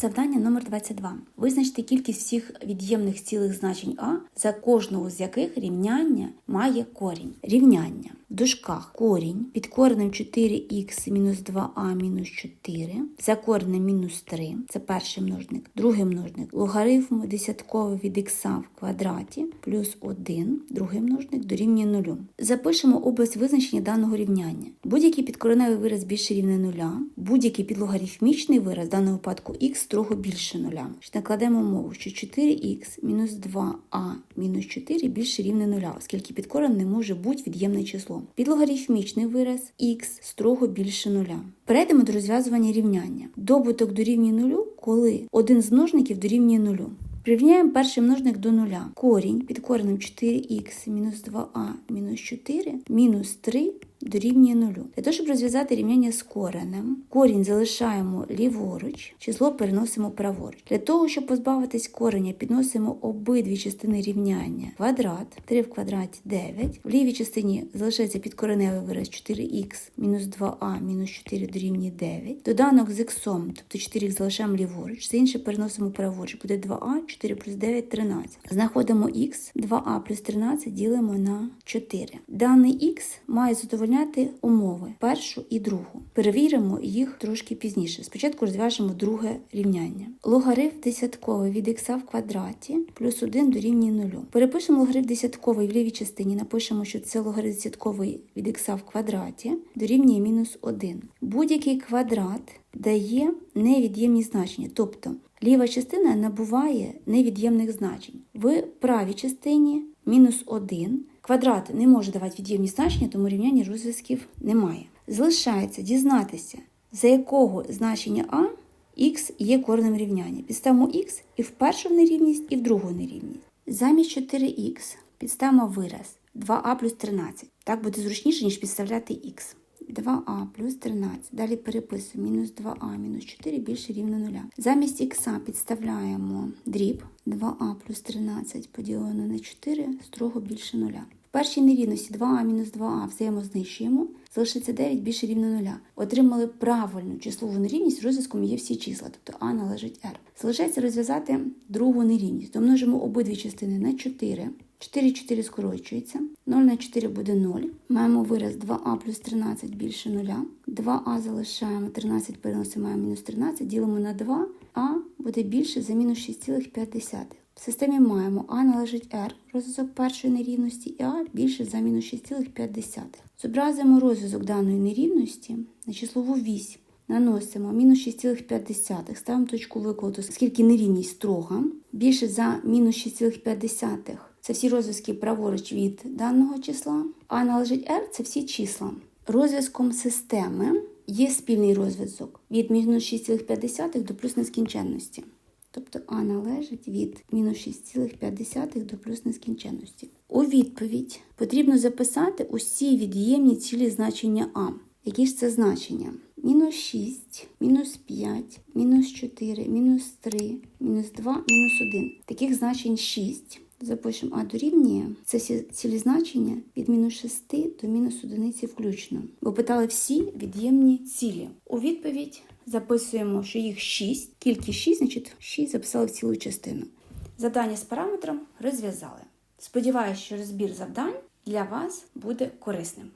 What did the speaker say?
Завдання номер 22. Визначте кількість всіх від'ємних цілих значень А, за кожного з яких рівняння має корінь. Рівняння. В дужках корінь під коренем 4х мінус 2а мінус 4, за коренем мінус 3, це перший множник, другий множник, логарифм десятковий від х в квадраті плюс 1, другий множник дорівнює 0. Запишемо область визначення даного рівняння. Будь-який підкореневий вираз більше рівне нуля, будь-який підлогарифмічний вираз, в даному випадку х строго більше нуля. Ж Накладемо мову, що 4х мінус 2а мінус 4 більше рівне нуля, оскільки підкорен не може бути від'ємне число. Підлогарифмічний вираз х строго більше нуля. Перейдемо до розв'язування рівняння. Добуток дорівнює нулю, коли один з множників дорівнює нулю. Прирівняємо перший множник до нуля. Корінь під коренем 4х мінус 2а мінус 4 мінус 3 дорівнює нулю. Для того, щоб розв'язати рівняння з коренем, корінь залишаємо ліворуч, число переносимо праворуч. Для того, щоб позбавитись кореня, підносимо обидві частини рівняння. Квадрат, 3 в квадраті 9. В лівій частині залишається підкореневий вираз 4х мінус 2а мінус 4 дорівнює 9. Доданок з х, тобто 4х залишаємо ліворуч, все інше переносимо праворуч. Буде 2а, 4 плюс 9 13. Знаходимо х, 2а плюс 13 ділимо на 4. Даний х має задовольняти умови першу і другу. Перевіримо їх трошки пізніше. Спочатку розв'яжемо друге рівняння. Логарифм десятковий від х в квадраті плюс 1 дорівнює 0. Перепишемо логарифм десятковий в лівій частині, напишемо, що це логарифм десятковий від х в квадраті дорівнює мінус 1. Будь-який квадрат дає невід'ємні значення, тобто ліва частина набуває невід'ємних значень. В правій частині мінус 1. Квадрат не може давати від'ємні значення, тому рівняння розв'язків немає. Залишається дізнатися, за якого значення а х є коренем рівняння. Підставимо х і в першу нерівність, і в другу нерівність. Замість 4х підставимо вираз 2а плюс 13. Так буде зручніше, ніж підставляти х. 2а плюс 13. Далі переписуємо мінус 2а мінус 4 більше рівно 0. Замість х підставляємо дріб 2а плюс 13 поділено на 4 строго більше 0. В першій нерівності 2а мінус 2а взаємознищуємо, залишиться 9 більше рівно 0. Отримали правильну числову нерівність, розв'язком є всі числа, тобто а належить r. Залишається розв'язати другу нерівність. Домножимо обидві частини на 4. 4 4 скорочується. 0 на 4 буде 0. Маємо вираз 2а плюс 13 більше 0. 2а залишаємо, 13 переносимо, мінус 13, ділимо на 2, а буде більше за мінус 6,5. В системі маємо а належить r, розв'язок першої нерівності, і а більше за мінус 6,5. Зобразимо розв'язок даної нерівності на числову вісь. Наносимо мінус 6,5, ставимо точку викладу, оскільки нерівність строга, більше за мінус 6,5. Це всі розв'язки праворуч від даного числа, а належить r це всі числа. Розв'язком системи є спільний розв'язок від мінус 6,5 до плюс нескінченності. Тобто а належить від мінус 6,5 до плюс нескінченності. У відповідь потрібно записати усі від'ємні цілі значення а. Які ж це значення? Мінус 6, мінус 5, мінус 4, мінус 3, мінус 2, мінус 1. Таких значень 6. Запишемо А дорівнює. Це всі цілі значення від мінус 6 до мінус одиниці включно. Бо питали всі від'ємні цілі. У відповідь записуємо, що їх 6. Кількість 6, значить 6 записали в цілу частину. Завдання з параметром розв'язали. Сподіваюся, що розбір завдань для вас буде корисним.